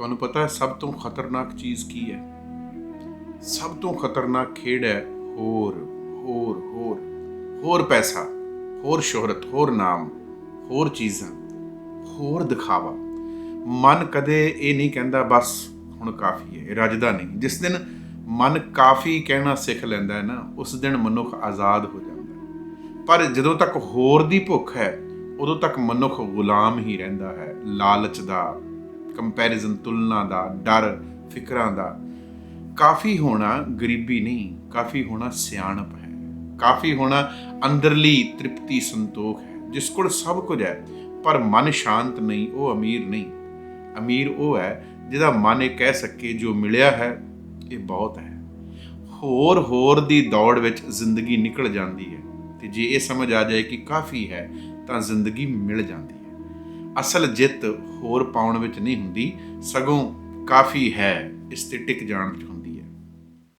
ਤੁਹਾਨੂੰ ਪਤਾ ਹੈ, ਸਭ ਤੋਂ ਖਤਰਨਾਕ ਚੀਜ਼ ਕੀ ਹੈ? ਸਭ ਤੋਂ ਖਤਰਨਾਕ ਖੇਡ ਹੈ ਹੋਰ ਹੋਰ ਹੋਰ ਹੋਰ ਪੈਸਾ, ਹੋਰ ਸ਼ੋਹਰਤ, ਹੋਰ ਨਾਮ, ਹੋਰ ਚੀਜ਼ਾਂ, ਹੋਰ ਦਿਖਾਵਾ। ਮਨ ਕਦੇ ਇਹ ਨਹੀਂ ਕਹਿੰਦਾ, ਬਸ, ਹੁਣ ਕਾਫੀ ਹੈ, ਇਹ ਰੱਜਦਾ ਨਹੀਂ। ਜਿਸ ਦਿਨ ਮਨ ਕਾਫੀ ਕਹਿਣਾ ਸਿੱਖ ਲੈਂਦਾ ਹੈ ਨਾ, ਉਸ ਦਿਨ ਮਨੁੱਖ ਆਜ਼ਾਦ ਹੋ ਜਾਂਦਾ ਹੈ। ਪਰ ਜਦੋਂ ਤੱਕ ਹੋਰ ਦੀ ਭੁੱਖ ਹੈ, ਉਦੋਂ ਤੱਕ ਮਨੁੱਖ ਗੁਲਾਮ ਹੀ ਰਹਿੰਦਾ ਹੈ, ਲਾਲਚ ਦਾ ਕੰਪੈਰੀਜ਼ਨ ਤੁਲਨਾ ਦਾ, ਡਰ, ਫਿਕਰਾਂ ਦਾ। ਕਾਫੀ ਹੋਣਾ ਗਰੀਬੀ ਨਹੀਂ, ਕਾਫੀ ਹੋਣਾ ਸਿਆਣਪ ਹੈ। ਕਾਫੀ ਹੋਣਾ ਅੰਦਰਲੀ ਤ੍ਰਿਪਤੀ ਸੰਤੋਖ ਹੈ, ਜਿਸ ਕੋਲ ਸਭ ਕੁਝ ਹੈ, ਪਰ ਮਨ ਸ਼ਾਂਤ ਨਹੀਂ, ਉਹ ਅਮੀਰ ਨਹੀਂ। ਅਮੀਰ ਉਹ ਹੈ, ਜਿਹਦਾ ਮਨ ਇਹ ਕਹਿ ਸਕੇ, ਜੋ ਮਿਲਿਆ ਹੈ, ਇਹ ਬਹੁਤ ਹੈ। ਹੋਰ ਹੋਰ ਦੀ ਦੌੜ ਵਿੱਚ ਜ਼ਿੰਦਗੀ ਨਿਕਲ ਜਾਂਦੀ ਹੈ, ਤੇ ਜੇ ਇਹ ਸਮਝ ਆ ਜਾਏ ਕਿ ਕਾਫੀ ਹੈ, ਤਾਂ ਜ਼ਿੰਦਗੀ ਮਿਲ ਜਾਂਦੀ ਅਸਲ ਜਿੱਤ ਹੋਰ ਪਾਉਣ ਵਿੱਚ ਨਹੀਂ ਹੁੰਦੀ, ਸਗੋਂ ਕਾਫੀ ਹੈ ਇਸ ਤੇ ਟਿਕ ਜਾਣ ਵਿੱਚ ਹੁੰਦੀ।